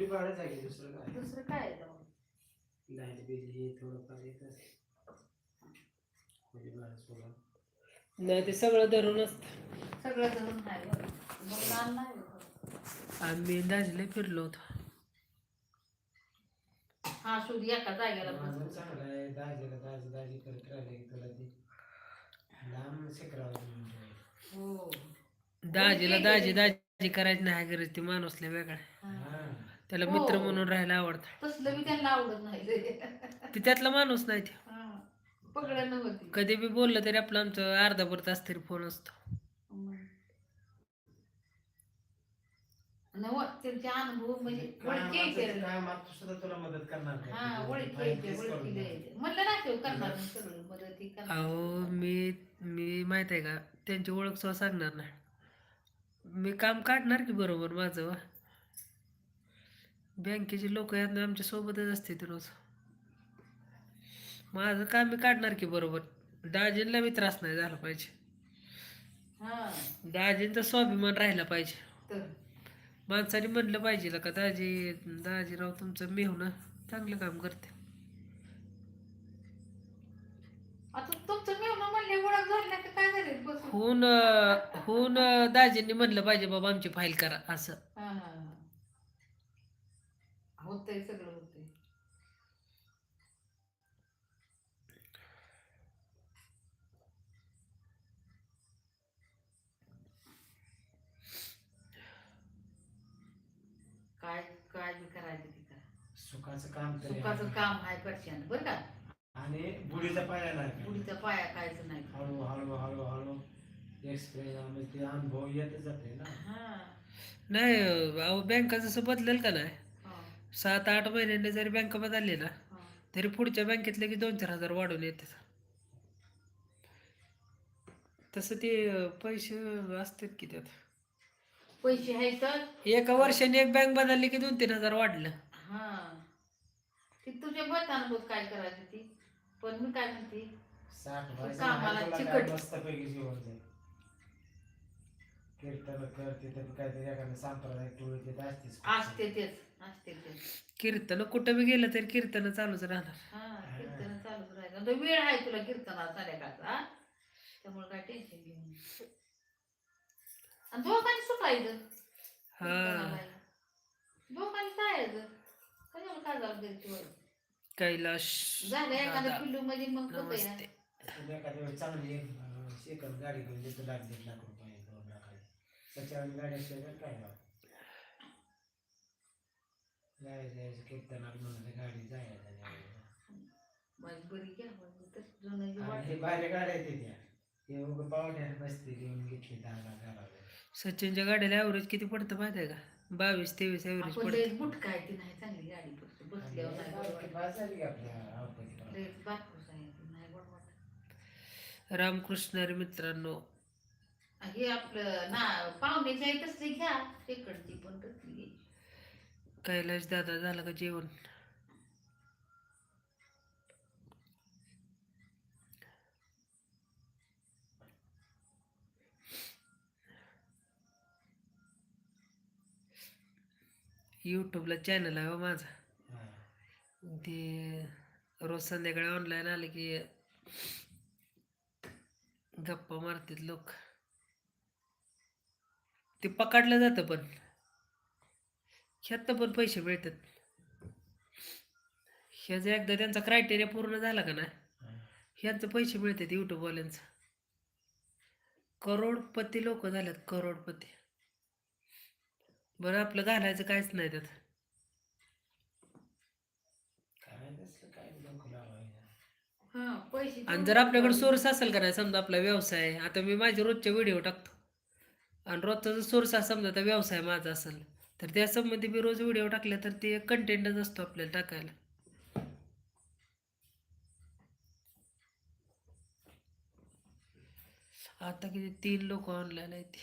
खोली भाडंच आहे दुसरं काय दुसरं काय आहे तेव्हा? बिल हे थोडंफार येत नाही ते सगळं धरूनच सगळं धरून बरं. मग लहान नाही. आम्ही दाजीला फिरलो होतो हा शोध एका जागेला माझं. चांगलं आहे दाजीला दाजी दाजी करत राहिले की तुला ती लांब शिकरावं म्हणजे हो दाजीला दाजी दाजी करायची नाही गरज ती माणूसला वेगळा हा. त्याला हो. मित्र म्हणून राहायला आवडतं तसलं बी त्यांना आवडत नाही. ती त्यातला माणूस नाही ते हा. पकडलं नव्हती कधी बी बोललं तरी आपलं आमचं अर्धा तास तरी फोन असतो नव त्यांचे अनुभव म्हणजे ओळखी कामाचं येते कामात सुद्धा तुला मदत करणार नाही. हा तुझी ओळखी फाईलच येते करून ओळखी देणार. द्यायचे म्हणलं ना ते करणार नाही सगळं मदत ही करणार अहो मी मी माहीत आहे का त्यांची ओळख सुद्धा सांगणार नाही मी काम काढणार की बरोबर माझं वा बँकेचे लोक ना आमच्या सोबतच असते ते रोज. माझं काम मी काढणार की बरोबर. दाजींना बी त्रास नाही झाला पाहिजे. हा. दाजींचा स्वाभिमान राहिला पाहिजे. माणसाने म्हणलं पाहिजे का दाजी दाजीराव तुमचं मेहून चांगलं काम करते. होऊन होऊन दाजींनी म्हणलं पाहिजे बाबा आमची फाईल करा असं हा हा हा होतंय सगळं होतंय. काय काय बी करायचं ते करा. सुखाचं काम तरी सुखाचं आहे. काम आहे करशान बरं का? आणि बुडीचा पाया नाही पुढीचा पाया कायचं नाही. हळू हळू हळू हळू. एक्सपिरियन्स ते अनुभव येत जाते ना. हा. नाही अहो बँका जसं बदलेल का नाही? हा सात आठ महिन्यांनी जरी बँक बदलली ना तरी पुढच्या बँकेतले की दोन चार हजार वाढून येते तसं ते पैसे असतात की त्यात. पैसे आहेत तर? एका वर्षाने एक बँक बदलली की दोन तीन हजार वाढलं. हा. ती तुझ्या मतानं बघ काय करायचं ती? पण मी काय म्हणते? साठ कामाला आहे, तुला चिकट. काय मस्तपैकी जीवन जाईल कीर्तन कर तिथं काहीतरी एखादं सांप्रदायिक टोळी तिथं असतेच असते तेच. असते तेच कीर्तन कुठं बी गेलं तरी कीर्तन चालूच राहणार. हा कीर्तन चालूच राहायचं तो वेळ आहे तुला कीर्तनात संध्याकाळचा? त्यामुळे काय टेन्शन घेऊ नको. आणि दोघांनी सुटायचं हा. दोघांनी जायचं कशाला काय झालं तरी तुला? कैलाश झालं एखाद्या पिल्लू मध्ये मग होतंय ना. नमस्ते. तुम्ही एखाद्या वेळी चांगली एक गाडी घेऊन देतो लाख दीड लाख रुपये दोन लाखाची. त्याच्यावर गाडी असल्यावर काय लाभ? गाडी जायचं कीर्तनात म्हणून गाडी जायचं माझी बरी घ्या तर जुनं जे आणि वाटलं. बाहेर गाड्या येते त्या. हे उगं पाहुण्याने बसते घेऊन घेतली दहा घराला सचिनच्या गाडीला ॲव्हरेज किती पडतं माहिती आहे का? बावीस तेवीस ॲव्हरेज आपण पडतं. ती नाही चांगली गाडी बसतो बसल्यावर नाही बरं वाटत. बस झाली की आपल्या अवकाळी लयच बारकोस आहे ती, नाही बरं वाटत. रामकृष्णारी मित्रांनो. हे आपलं ना पाहुण्याची आई तसली घ्या तिकडची पण तसली घ्यायची कैलाश दादा झालं का जेवण? यूट्यूबला चॅनल आहे हो माझा. ते रोज संध्याकाळी ऑनलाईन आले की गप्पा मारतात लोक. ते पकडलं जातं पण. ह्यात पण पैसे मिळतात ह्याचा एकदा त्यांचा क्रायटेरिया पूर्ण झाला का ना. ह्यांचं पैसे मिळतात यूट्यूबवाल्यांचं करोडपती लोक झालेत करोडपती बरं आपलं घालायचं काहीच नाही त्यात हा आणि जर आपल्याकडे सोर्स असेल का नाही समजा आपला व्यवसाय आहे. आता मी माझे रोजचे व्हिडिओ टाकतो आणि रोजचा जर सोर्स समजा तर व्यवसाय माझा असेल तर त्या संबंधी मी रोज व्हिडिओ टाकले तर ते कंटेंटच असतो आपल्याला टाकायला. आता किती तीन लोक ऑनलाईन आहेत.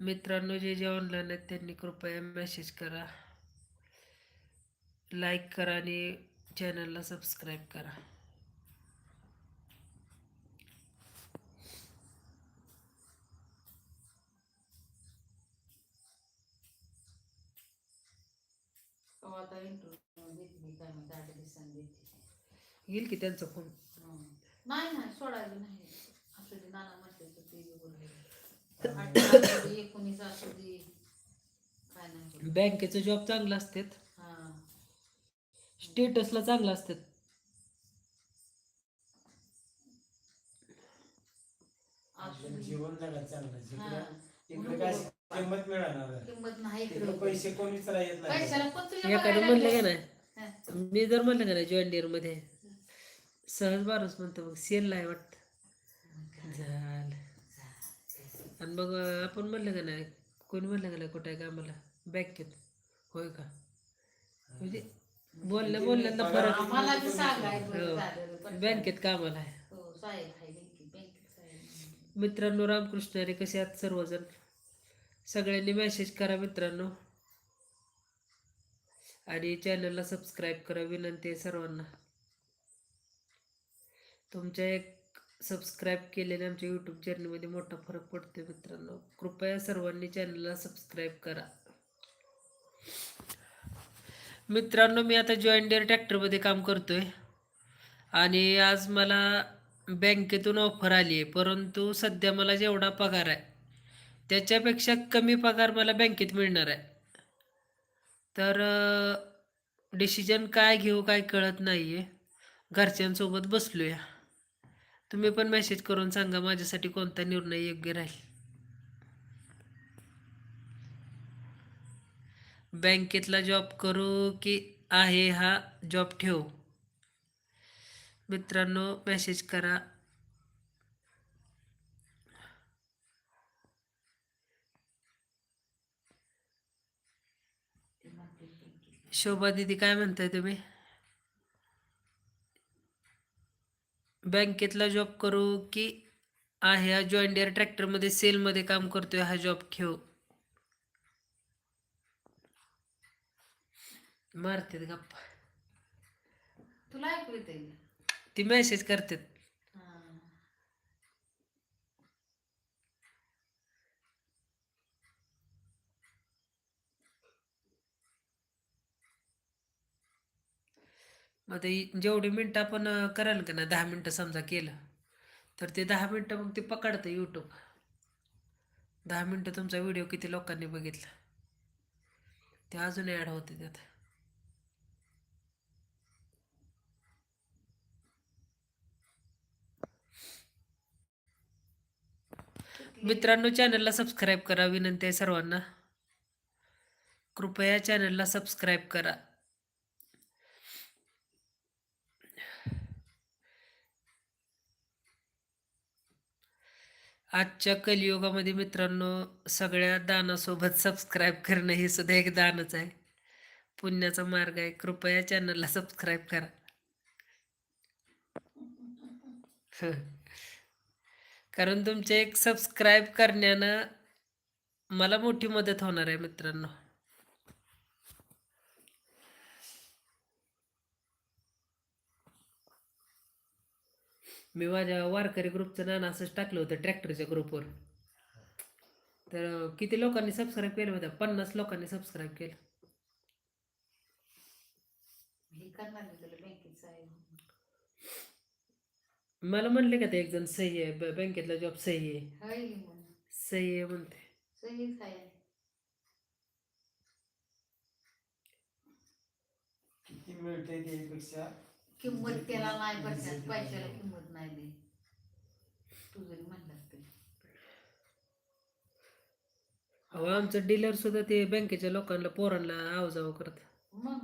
मित्रांनो जे जे ऑनलाईन आहेत त्यांनी कृपया मेसेज करा. लाईक करा आणि चॅनलला सबस्क्राईब करा. आता येईल की त्यांचं फोन नाही नाही सोडायला नाही. असं ते नाना म्हणते ते एकोणीस असू दे काय नाही. बँकेचा जॉब चांगला असतात. स्टेटसला चांगलं असतात. जीवन जगात चांगलं. इकडे इकडे काय किंमत मिळणार किंमत नाही इकडे इकडं. पैसे कोणीच राहत नाही पैशाला पण तुझ्या एखादं बघायला म्हणलं का. नाही हा. मी जर म्हणलं का नाही जॉईन डिअरमध्ये सहज माणूस म्हणतो मग सेल नाही वाटत झालं आणि मग आपण म्हणलं का नाही कोणी म्हणलं का नाही कुठे आहे कामाला बँकेत होय का म्हणजे बोलल्या बोलल्याला फरक आम्हाला बी सांगायचं हो. झालं बँकेत कामाला आहे. हो साहेब आहे बँकेत बँकेत साहेब. मित्रांनो रामकृष्ण हरी कसे आहात सर्वजण? सगळ्यांनी मेसेज करा मित्रांनो. आणि चॅनलला सबस्क्राईब करा विनंती आहे सर्वांना. तुमच्या एक सबस्क्राईब केलेल्या आमच्या यूट्यूब चॅनलमध्ये मोठा फरक पडतो मित्रांनो. कृपया सर्वांनी चॅनलला सबस्क्राईब करा. मित्रांनो मी आता जॉईन डिअर ट्रॅक्टरमध्ये काम करतोय. आणि आज मला बँकेतून ऑफर आली आहे परंतु सध्या मला जेवढा पगार आहे त्याच्यापेक्षा कमी पगार मला बँकेत मिळणार आहे. तर डिसिजन काय घेऊ काय कळत नाही आहे घरच्यांसोबत बसलो या तुम्ही पण मेसेज करून सांगा माझ्यासाठी कोणता निर्णय योग्य राहील? बँकेतला जॉब करू की आहे हा जॉब ठेवू. मित्रांनो मेसेज करा. शोभा दिदी काय म्हणताय तुम्ही? बँकेतला जॉब करू की आहे हा जॉईन डिअर ट्रॅक्टरमध्ये सेलमध्ये काम करतोय हा जॉब घेऊ मारतात गप्पा. तुला ऐकू येते ती मेसेज करतात. मग ते जेवढी मिनटं आपण कराल का ना दहा मिनटं समजा केलं तर ते दहा मिनटं मग ते पकडतं यूट्यूब दहा मिनटं तुमचा व्हिडिओ किती लोकांनी बघितला? ते अजून ॲड होते त्यात. मित्रांनो चॅनलला सबस्क्राईब करा. विनंती आहे सर्वांना. कृपया चॅनलला सबस्क्राईब करा. आजच्या कलियुगामध्ये मित्रांनो सगळ्या दानासोबत सबस्क्राईब करणं हे सुद्धा एक दानच आहे. पुण्याचा मार्ग आहे. कृपया चॅनलला सबस्क्राईब करा. कारण तुमचे एक सबस्क्राईब करण्यानं मला मोठी मदत होणार आहे मित्रांनो. मी माझ्या वारकरी ग्रुपचं नाणं असंच टाकलं होतं ट्रॅक्टरच्या ग्रुपवर तर किती लोकांनी सबस्क्राईब केलं होतं पन्नास लोकांनी सबस्क्राईब केलं हे करणार मी तुला बँकेत साहेब मला म्हणले का ते एक जण सही आहे ब- बँकेतला जॉब सही आहे. हाय सही आहे म्हणते. सहीच आहे. किती मिळते त्यापेक्षा किंमत त्याला नाही बसण्यात पैशाला किंमत नाही दे तू जरी म्हणलास तरी. अहो आमचं डीलर सुद्धा ते बँकेच्या लोकांना पोरांना आवजाव करत. मग?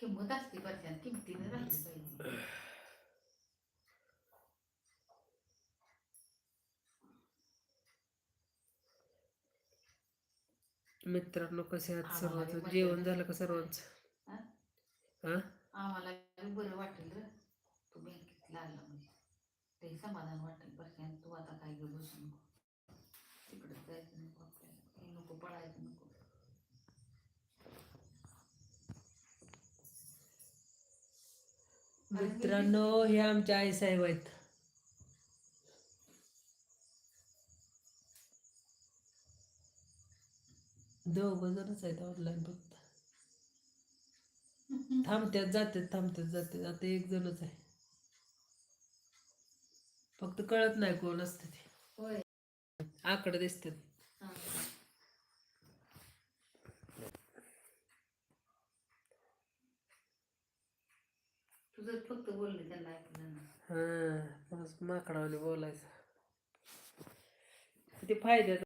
किंमत असते पैशात किमतीने राहिली पाहिजे. मित्रांनो कसे आहात सर्वांचं? जेवण झालं का. सर्वांचं? हा? आम्हाला बरं वाटेल रे तू लागला म्हणजे ते समाधान वाटेल तू आता काय घेऊ बसू नको. तिकडे जायचं नको आपल्याला. हे नको पळायचं नको. मित्रांनो हे आमच्या आई साहेब आहेत. दोघ जणच आहेत ऑनलाईन फक्त. थांबत्यात जातात थांबत्यात जातात आता एक जणच आहे. फक्त कळत नाही कोण असतं ते. आकडे दिसतात. तू फक्त बोलले त्यांना ऐकलं हा माकडावाने बोलायचं. किती फायद्यात